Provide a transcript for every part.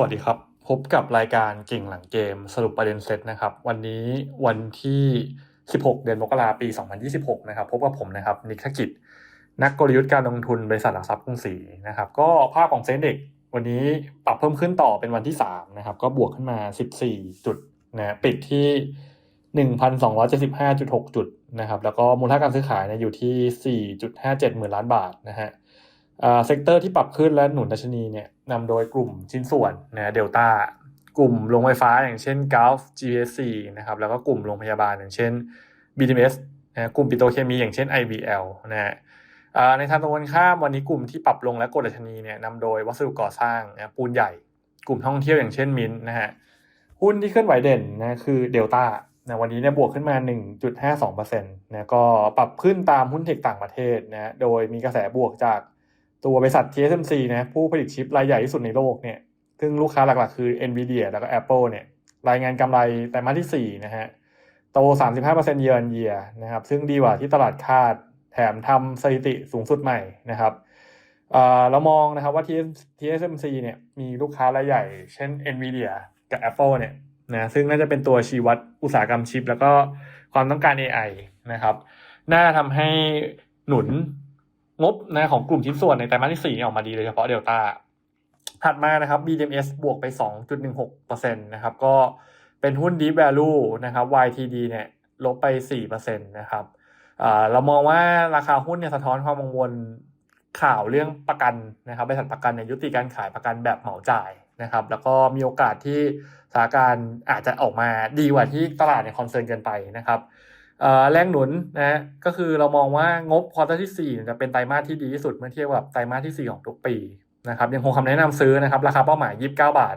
วัสดีครับ พบกับรายการเก่งหลังเกมสรุปประเด็นเซตนะครับ วันนี้วันที่ 16 เดือนมกราปี 2026 นะครับ พบกับผมนะครับนิกธกิจ นักกลยุทธ์การลงทุนบริษัทหลักทรัพย์กรุงศรีนะครับ ก็ภาพของเซ็นเด็กวันนี้ปรับเพิ่มขึ้นต่อเป็นวันที่ 3 นะครับ ก็บวกขึ้นมา 14 จุดนะปิดที่ 1,275.6 จุดนะครับ แล้วก็มูลค่าการซื้อขายนยอยู่ที่ 4.57 หมื่นล้านบาทนะฮะ เซกเตอร์ที่ปรับขึ้นและหนุนดัชนีเนี่ยนำโดยกลุ่มชิ้นส่วนนะเดลต้ากลุ่มโรงไฟฟ้าอย่างเช่น Gulf GSC นะครับแล้วก็กลุ่มโรงพยาบาลอย่างเช่น BDMs นะกลุ่มปิโตรเคมีอย่างเช่น IBL นะฮะอ่าในทางตรงกันข้ามวันนี้กลุ่มที่ปรับลงและกดดัชนีเนี่ยนำโดยวัสดุก่อสร้างนะปูนใหญ่ กลุ่มท่องเที่ยวอย่างเช่นมินนะฮะหุ้นที่เคลื่อนไหวเด่นนะคือเดลต้านะวันนี้เนี่ยบวกขึ้นมา 1.52%นะก็ปรับขึ้นตามหุ้นเทคต่างประเทศนะโดยมีกระแสบวกจาก ตัวบริษัท TSMC นะผู้ผลิตชิปรายใหญ่ที่สุดในโลกเนี่ยซึ่งลูกค้าหลักๆ คือ NVIDIA แล้วก็ Apple เนี่ยรายงานกำไรไตรมาสที่4นะฮะโต 35% year on year นะครับซึ่งดีกว่าที่ตลาดคาดแถมทำสถิติสูงสุดใหม่นะครับอ่อเรามองนะครับว่า TSMC เนี่ยมีลูกค้ารายใหญ่ เช่น NVIDIA กับ Apple เนี่ยนะซึ่งน่าจะเป็นตัวชี้วัดอุตสาหกรรมชิป แล้วก็ความต้องการ AI นะครับ น่าทำให้หนุน งบนะของกลุ่มชิ้นส่วนในไตรมาสที่ 4 ออกมาดีโดยเฉพาะเดลต้าถัดมานะครับ BDMs บวกไป 2.16%นะครับ ก็เป็นหุ้น Deep Value นะครับ YTD เนี่ยลบไป 4%นะครับเรามองว่าราคาหุ้นเนี่ยสะท้อนความกังวลข่าวเรื่องประกันนะครับบริษัทประกันเนี่ยยุติการขายประกันแบบเหมาจ่ายนะครับ แล้วก็มีโอกาสที่สถานการณ์อาจจะออกมาดีกว่าที่ตลาดเนี่ยคอนเซิร์นเกินไปนะครับ แรงหนุนนะก็คือเรามองว่างบควอเตอร์ที่4จะเป็นไตรมาสที่ดีที่สุดเมื่อเทียบกับไตรมาสที่ 4 ของทุกปีนะครับยังคงคำแนะนำซื้อนะครับ ราคาเป้าหมาย 29 บาท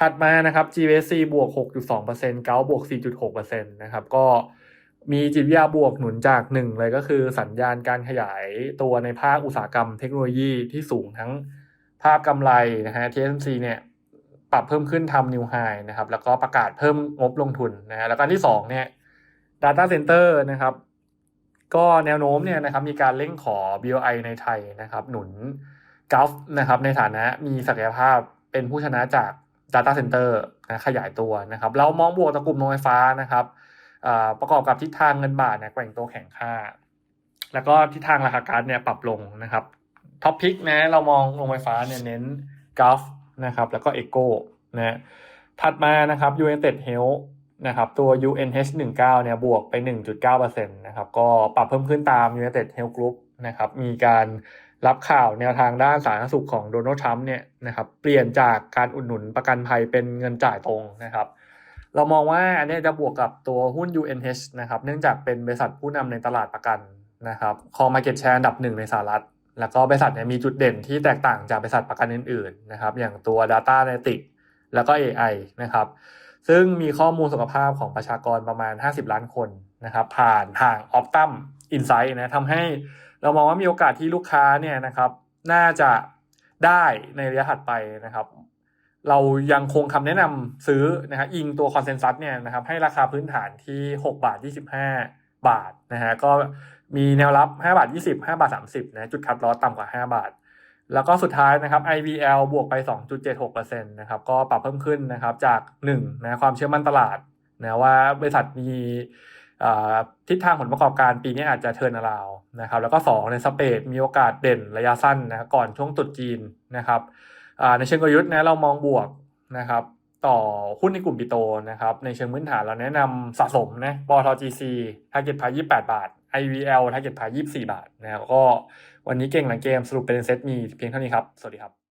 ถัดมานะครับ GVC บวก 6.2%เกาบวก 4.6%นะครับก็มีจิตวิทยาบวกหนุนจากหนึ่งเลยก็คือสัญญาณการขยายตัวในภาคอุตสาหกรรมเทคโนโลยีที่สูงทั้งภาพกำไรนะฮะ TSMC เนี่ยปรับเพิ่มขึ้นทำนิวไฮนะครับแล้วก็ประกาศเพิ่มงบลงทุนนะฮะแล้วก็อันที่สองเนี่ย Data Center นะครับ ก็แนวโน้มเนี่ยนะครับมีการเร่งขอ BOI ในไทยนะครับ หนุนก u f นะครับในฐานะมีศักยภาพเป็นผู้ชนะจาก Data Center นะขยายตัวนะครับเรามองบวกตะกลุ่มโรงไฟฟ้านะครับประกอบกับทิศทางเงินบาทเนี่ยแกว่งตัวแข็งค่า แล้วก็ทิศทางราคาก๊าซเนี่ยปรับลงนะครับท็อปพิกนะเรามองโรงไฟฟ้าเนี่ยเน้นก u f นะครับแล้วก็ Eco นะถัดมานะครับ United Health น นะครับตัว UNH 19 เนี่ยบวกไป 1.9%นะครับก็ปรับเพิ่มขึ้นตาม United Health Group นะครับมีการรับข่าวแนวทางด้านสาธารณสุขของโดนัลด์ทรัมป์เนี่ยนะครับเปลี่ยนจากการอุดหนุนประกันภัยเป็นเงินจ่ายตรงนะครับ เรามองว่าอันนี้จะบวกกับตัวหุ้น UNH นะครับเนื่องจากเป็นบริษัทผู้นำในตลาดประกันนะครับคอ market share อันดับหนึ่งในสหรัฐ แล้วก็บริษัทเนี่ยมีจุดเด่นที่แตกต่างจากบริษัทประกันอื่นๆนะครับอย่างตัว Data a n a l y t i c แล้วก็ AI นะครับ ซึ่งมีข้อมูลสุขภาพของประชากรประมาณ 50 ล้านคนนะครับผ่านทาง Optum Insight นะทำให้เรามองว่ามีโอกาสที่ลูกค้าเนี่ยนะครับน่าจะได้ในระยะถัดไปนะครับ เรายังคงคำแนะนำซื้อนะครับอิงตัวคอนเซน s ัสเนี่ยนะครับให้ราคาพื้นฐานที่ 6 บาท 25 บาทนะฮะก็มีแนวรับ 5 บาท 20 5 บาท 30นะจุดคัดลอสต่ำกว่า 5 บาท แล้วก็สุดท้ายนะครับ IVL บวกไป 2.76%นะครับ ก็ปรับเพิ่มขึ้นนะครับจาก1นะความเชื่อมั่นตลาดนะว่าบริษัทมีทิศทางผลประกอบการปีนี้อาจจะเทินราวนะครับ แล้วก็ 2 ในสเปดมีโอกาสเด่นระยะสั้นนะก่อนช่วงตรุษจีนนะครับในเชิงกลยุทธ์นะเรามองบวกนะครับ ต่อหุ้นในกลุ่มปิโตนะครับ ในเชิงพื้นฐานเราแนะนำสะสมนะปต GC ทาร์เก็ตพาย28บาท IVL ทาร์เก็ตพาย24 บาทนะครับก็วันนี้เก่งหลังเกมสรุปเป็นเซตมีเพียงเท่านี้ครับ สวัสดีครับ